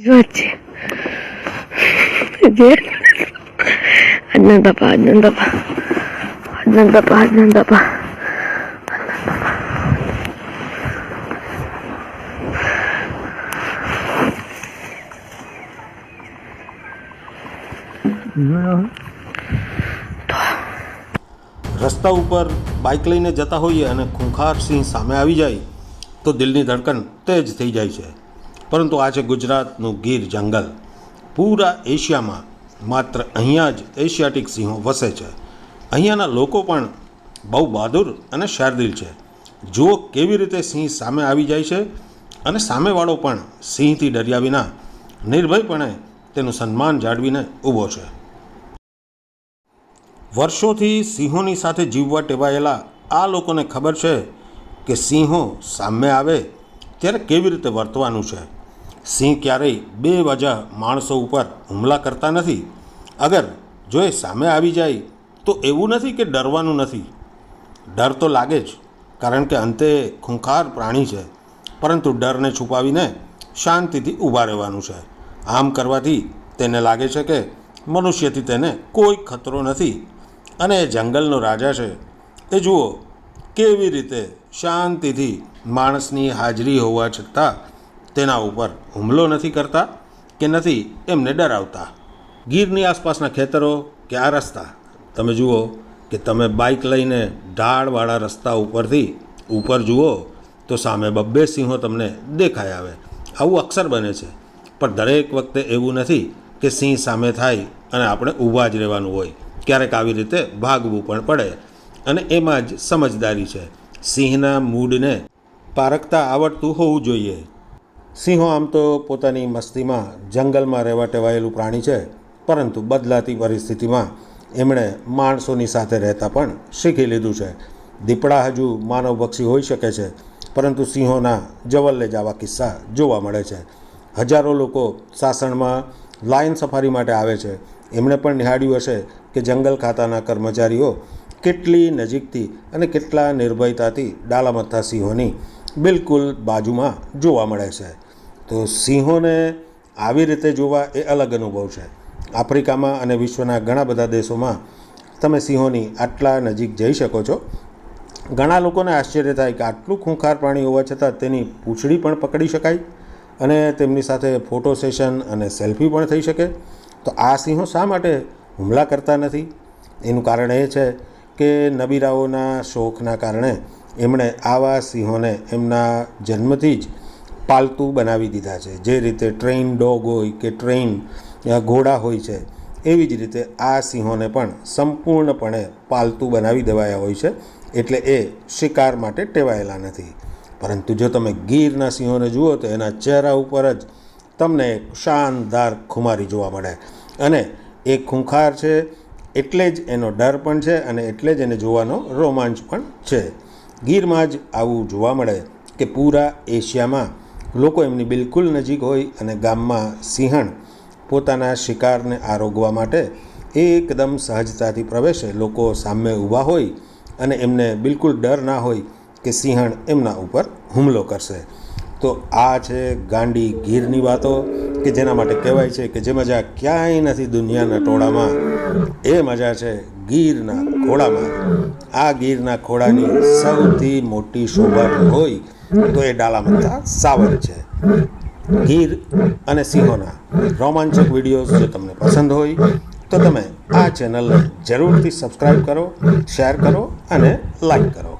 જે આજના તપા આજના તપા આજના તપા આજના તપા રસ્તા ઉપર બાઇક લઈને જતા હોઈએ અને ખૂંખાર સિંહ સામે આવી જાય, તો દિલની ધડકન તેજ થઈ જાય છે. પરંતુ આ છે ગુજરાતનું ગીર જંગલ પૂરા એશિયામાં માત્ર અહીંયા જ એશિયાટિક સિંહો વસે છે. અહીંયાના લોકો પણ બહુ બહાદુર અને શારદિલ છે. જુઓ કેવી રીતે સિંહ સામે આવી જાય છે અને સામેવાળો પણ સિંહથી ડર્યા વિના નિર્ભયપણે તેનું સન્માન જાળવીને ઊભો છે. વર્ષોથી સિંહોની સાથે જીવવા ટેવાયેલા આ લોકોને ખબર છે કે સિંહો સામે આવે ત્યારે કેવી રીતે વર્તવાનું છે. સિંહ ક્યારેય બે વજા માણસો ઉપર હુમલા કરતા નથી. અગર જો એ સામે આવી જાય, તો એવું નથી કે ડરવાનું નથી. ડર તો લાગે જ, કારણ કે અંતે ખૂંખાર પ્રાણી છે. પરંતુ ડરને છુપાવીને શાંતિથી ઊભા રહેવાનું છે. આમ કરવાથી તેને લાગે છે કે મનુષ્યથી તેને કોઈ ખતરો નથી. અને એ જંગલનો રાજા છે. એ જુઓ, કેવી રીતે શાંતિથી માણસની હાજરી હોવા છતાં તેના ઉપર હુમલો નથી કરતા કે નથી એમને ડરાવતા. ગીરની આસપાસના ખેતરો કે આ રસ્તા. તમે જુઓ કે તમે બાઇક લઈને ઢાળવાળા રસ્તા ઉપરથી ઉપર જુઓ તો સામે બબ્બે સિંહો તમને દેખાય આવે. આવું અક્ષર બને છે. પણ દરેક વખતે એવું નથી કે સિંહ સામે થાય અને આપણે ઊભા જ રહેવાનું હોય. ક્યારેક આવી રીતે ભાગવું પણ પડે. અને એમાં જ સમજદારી છે. સિંહના મૂડને પારખતા આવડતું હોવું જોઈએ. સિંહો આમ તો પોતાની મસ્તીમાં જંગલમાં રહેવા ટેવાયેલું પ્રાણી છે, પરંતુ બદલાતી પરિસ્થિતિમાં એમણે માણસોની સાથે રહેતા પણ શીખી લીધું છે. દીપડા હજુ માનવ પક્ષી હોઈ શકે છે, પરંતુ સિંહોના જવલ્લે જવા કિસ્સા જોવા મળે છે. હજારો લોકો સાસણમાં લાયન સફારી માટે આવે છે. એમણે પણ નિહાળ્યું હશે કે જંગલ ખાતાના કર્મચારીઓ કેટલી નજીકથી અને કેટલા નિર્ભયતાથી ડાલામથા સિંહોની બિલકુલ બાજુમાં જોવા મળે છે. તો સિંહોને આવી રીતે જોવા એ અલગ અનુભવ છે. આફ્રિકામાં અને વિશ્વના ઘણા બધા દેશોમાં તમે સિંહોની આટલા નજીક જઈ શકો છો. ઘણા લોકોને આશ્ચર્ય થાય કે આટલું ખૂંખાર પ્રાણી હોવા છતાં તેની પૂંછડી પણ પકડી શકાય અને તેમની સાથે ફોટો સેશન અને સેલ્ફી પણ થઈ શકે. તો આ સિંહો શા માટે હુમલા કરતા નથી? એનું કારણ એ છે કે નબીરાઓના શોખના કારણે એમણે આવા સિંહોને એમના જન્મથી જ પાલતુ બનાવી દીધા છે. જે રીતે ટ્રેઇન ડોગ હોય કે ટ્રેઇન ઘોડા હોય છે, એવી જ રીતે આ સિંહોને પણ સંપૂર્ણપણે પાલતુ બનાવી દેવાયા હોય છે, એટલે એ શિકાર માટે ટેવાયેલા નથી. પરંતુ જો તમે ગીરના સિંહોને જુઓ તો એના ચહેરા ઉપર જ તમને એક શાનદાર ખુમારી જોવા મળે. અને એ ખૂંખાર છે, એટલે જ એનો ડર પણ છે અને એટલે જ એને જોવાનો રોમાંચ પણ છે. ગીરમાં જ આવું જોવા મળે કે પૂરા એશિયામાં લોકો એમની બિલકુલ નજીક હોય અને ગામમાં સિંહણ પોતાના શિકારને આરોગવા માટે એ એકદમ સહજતાથી પ્રવેશે, લોકો સામે ઊભા હોય અને એમને બિલકુલ ડર ના હોય કે સિંહણ એમના ઉપર હુમલો કરશે. તો આ છે ગાંડી ગીરની વાતો. કે જેના માટે કહેવાય છે કે જે મજા ક્યાંય નથી દુનિયાના ટોળામાં, એ મજા છે ગીરના ખોળામાં. આ ગીરના ખોળાની સૌથી મોટી શોભા હોય તો એ ડાલામથા સાવર છે. ગીર અને સિંહોના રોમાંચક વિડીયોઝ જો તમને પસંદ હોય, તો તમે આ ચેનલને જરૂરથી સબસ્ક્રાઈબ કરો, શેર કરો અને લાઈક કરો.